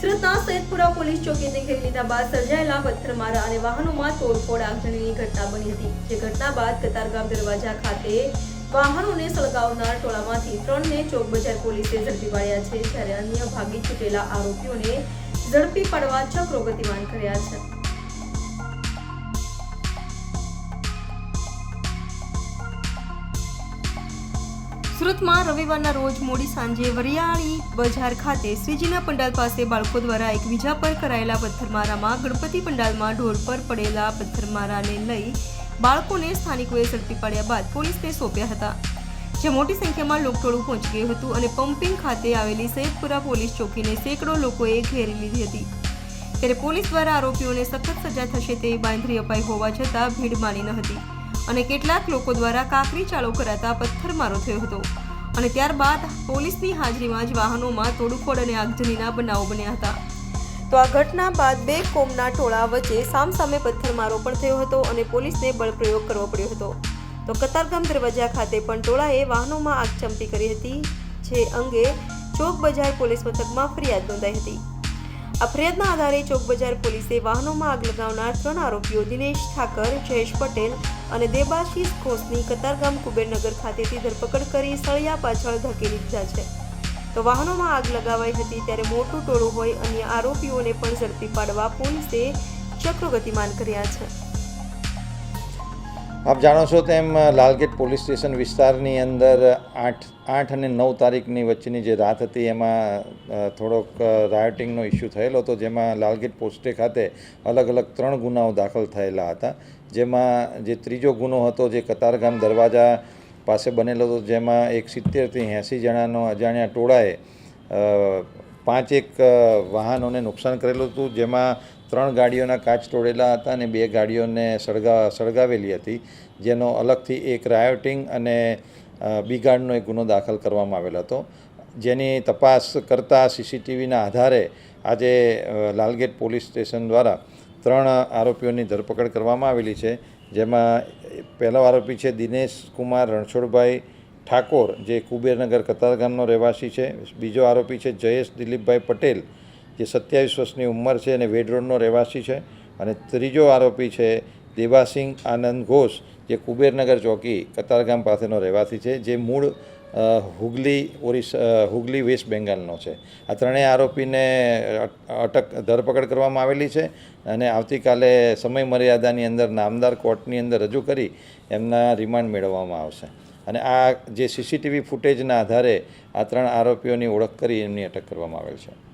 સુરતના સૈદપુરા પોલીસ ચોકીને ઘેરી લીધા બાદ સર્જાયેલા પથ્થરમારા અને વાહનોમાં તોડફોડ આગજનીની ઘટના બની હતી. જે ઘટના બાદ કતારગામ દરવાજા ખાતે વાહનોને સળગાવનાર ટોળામાંથી ત્રણને ચોક બજાર પોલીસે ઝડપી પાડ્યા છે, જ્યારે અન્ય ભાગી છૂટેલા આરોપીઓને ઝડપી પાડવા ચક્રો ગતિમાન કર્યા છે. સુરતમાં રવિવારના રોજ મોડી સાંજે વરિયાળી બજાર ખાતે શ્રીજીના પંડાલ પાસે બાળકો દ્વારા એકબીજા પર કરાયેલા પથ્થરમારામાં ગણપતિ પંડાલમાં ઢોર પર પડેલા પથ્થરમારાને લઈ બાળકોને સ્થાનિકોએ ઝડપી પાડ્યા બાદ પોલીસને સોંપ્યા હતા. જે મોટી સંખ્યામાં લોકટોળું પહોંચી ગયું હતું અને પમ્પિંગ ખાતે આવેલી સૈયદપુરા પોલીસ ચોકીને સેંકડો લોકોએ ઘેરી લીધી હતી. ત્યારે પોલીસ દ્વારા આરોપીઓને સખત સજા થશે તેવી બાંધરી અપાઈ હોવા છતાં ભીડ માની ન હતી. અને કેટલાક લોકો દ્વારા કાકરી ચાલુ કરાતા પથ્થરમારો થયો હતો. અને ત્યારબાદ પોલીસની હાજરીમાં જ વાહનોમાં તોડફોડ અને આગજનીના બનાવો બન્યા હતા. તો આ ઘટના બાદ બે કોમના ટોળા વચ્ચે સામસામે પથ્થરમારો પણ થયો હતો અને પોલીસને બળપ્રયોગ કરવો પડ્યો હતો. તો કતારગામ દરવાજા ખાતે પણ ટોળાએ વાહનોમાં આગચંપી કરી હતી, જે અંગે ચોક બજાર પોલીસ મથકમાં ફરિયાદ નોંધાઈ હતી. આ ફરિયાદના આધારે ચોક બજાર પોલીસે વાહનોમાં આગ લગાવનાર ત્રણ આરોપીઓ દિનેશ ઠાકર, જયેશ પટેલ અને દેબાશીષ ઘોષની કતારગામ કુબેરનગર ખાતેથી ધરપકડ કરી સળિયા પાછળ ધકેલી દીધા છે. તો વાહનોમાં આગ લગાવાઈ હતી ત્યારે મોટું ટોળું હોય અન્ય આરોપીઓને પણ ઝડપી પાડવા પોલીસે ચક્રો ગતિમાન કર્યા છે. આપ જાણો છો તેમ લાલગેટ પોલીસ સ્ટેશન વિસ્તારની અંદર આઠ આઠ અને નવ તારીખની વચ્ચેની જે રાત હતી, એમાં થોડોક રાયોટિંગનો ઇસ્યુ થયેલો હતો, જેમાં લાલગેટ પોસ્ટે ખાતે અલગ અલગ ત્રણ ગુનાઓ દાખલ થયેલા હતા. જેમાં જે ત્રીજો ગુનો હતો, જે કતારગામ દરવાજા પાસે બનેલો હતો, જેમાં એક સિત્તેરથી એંસી જણાનો અજાણ્યા ટોળાએ પાંચ એક વાહનોને નુકસાન કરેલું હતું, જેમાં ત્રણ ગાડીઓના કાચ તોડેલા હતા અને બે ગાડીઓને સળગા, સળગાવેલી હતી, જેનો અલગથી એક રાયોટિંગ અને બિગાડનો એક ગુનો દાખલ કરવામાં આવેલો હતો. જેની તપાસ કરતાં સીસીટીવીના આધારે આજે લાલગેટ પોલીસ સ્ટેશન દ્વારા ત્રણ આરોપીઓની ધરપકડ કરવામાં આવેલી છે. જેમાં પહેલો આરોપી છે દિનેશ કુમાર રણછોડભાઈ ઠાકોર, જે કુબેરનગર કતારગામનો રહેવાસી છે. બીજો આરોપી છે જયેશ દિલીપભાઈ પટેલ જે સત્યાવીસ વર્ષની ઉંમર છે અને વેડરોડનો રહેવાસી છે. અને ત્રીજો આરોપી છે દેવાસિંહ આનંદ ઘોષ, જે કુબેરનગર ચોકી કતારગામ પાસેનો રહેવાસી છે, જે મૂળ હુગલી ઓરિસ્સા હુગલી વેસ્ટ બેંગાલનો છે. આ ત્રણેય આરોપીને અટક, ધરપકડ કરવામાં આવેલી છે અને આવતીકાલે સમય મર્યાદાની અંદર નામદાર કોર્ટની અંદર રજૂ કરી એમના રિમાન્ડ મેળવવામાં આવશે. અને આ જે સીસીટીવી ફૂટેજના આધારે આ ત્રણ આરોપીઓની ઓળખ કરી એમની અટક કરવામાં આવેલ છે.